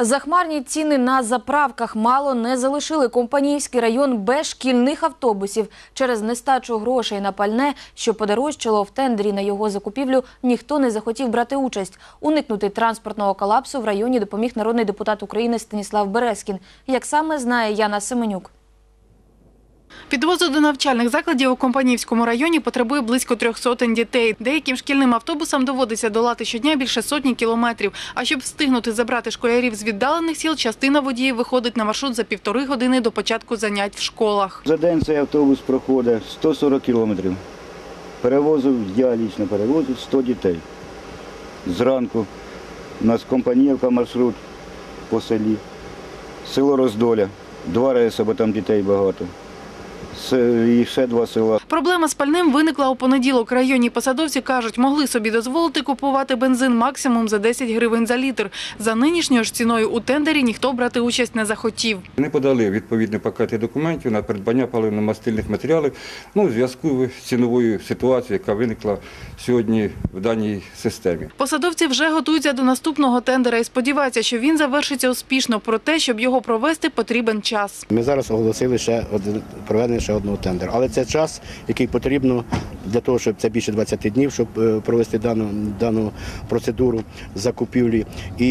Захмарні ціни на заправках мало не залишили Компанійський район без шкільних автобусів. Через нестачу грошей на пальне, що подорожчало в тендері на його закупівлю, ніхто не захотів брати участь. Уникнути транспортного колапсу в районі допоміг народний депутат України Станіслав Березкін. Як саме знає Яна Семенюк. Підвозу до навчальних закладів у Компанівському районі потребує близько трьох сотень дітей. Деяким шкільним автобусам доводиться долати щодня більше сотні кілометрів. А щоб встигнути забрати школярів з віддалених сіл, частина водіїв виходить на маршрут за півтори години до початку занять в школах. За день цей автобус проходить 140 кілометрів. Перевозив, я лічно перевозив 100 дітей. Зранку у нас компаніївка маршрут по селі, село Роздоля, два рейси, бо там дітей багато. І ще два села. Проблема з пальним виникла у понеділок. Районні посадовці кажуть, могли собі дозволити купувати бензин максимум за 10 гривень за літр. За нинішньою ж ціною у тендері ніхто брати участь не захотів. Вони подали відповідні пакети документів на придбання паливно-мастильних матеріалів ну, у зв'язку з ціновою ситуацією, яка виникла сьогодні в даній системі. Посадовці вже готуються до наступного тендера і сподіваються, що він завершиться успішно. Проте, щоб його провести, потрібен час. Ми зараз оголосили ще один проведення ще одного тендеру. Але це час, який потрібно для того, щоб це більше 20 днів, щоб е, провести дану, дану процедуру закупівлі. І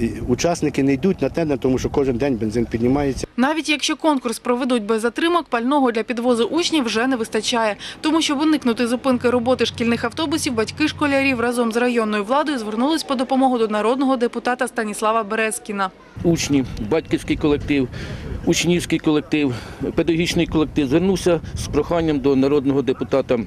і учасники не йдуть на тендер, тому що кожен день бензин піднімається. Навіть якщо конкурс проведуть без затримок, пального для підвозу учнів вже не вистачає. Тому, щоб уникнути зупинки роботи шкільних автобусів, батьки школярів разом з районною владою звернулись по допомогу до народного депутата Станіслава Березкіна. учні, батьківський колектив, учнівський колектив, педагогічний колектив звернувся з проханням до народного депутата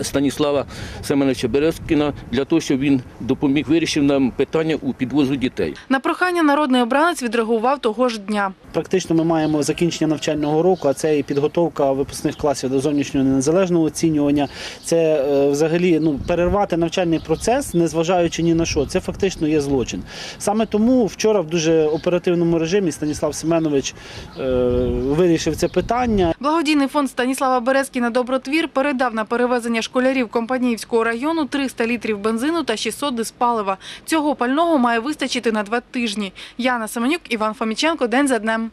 Станіслава Семеновича Березкіна для того, щоб він допоміг вирішив нам питання у підвозу дітей. На прохання народний обранець відреагував того ж дня. Практично ми маємо закінчення навчального року, а це і підготовка випускних класів до зовнішнього незалежного оцінювання. Це е, взагалі ну перервати навчальний процес, незважаючи ні на що. Це фактично є злочин. Саме тому вчора в дуже оперативному режимі Станіслав Семенович е, вирішив це питання. Благодійний фонд Станіслава Березкіна «Добротвір» передав на перевезення школярів Компаніївського району 300 літрів бензину та 600 диспалива. Цього пального має вистачити на два тижні. Яна Семенюк, Іван Фоміченко. День за днем.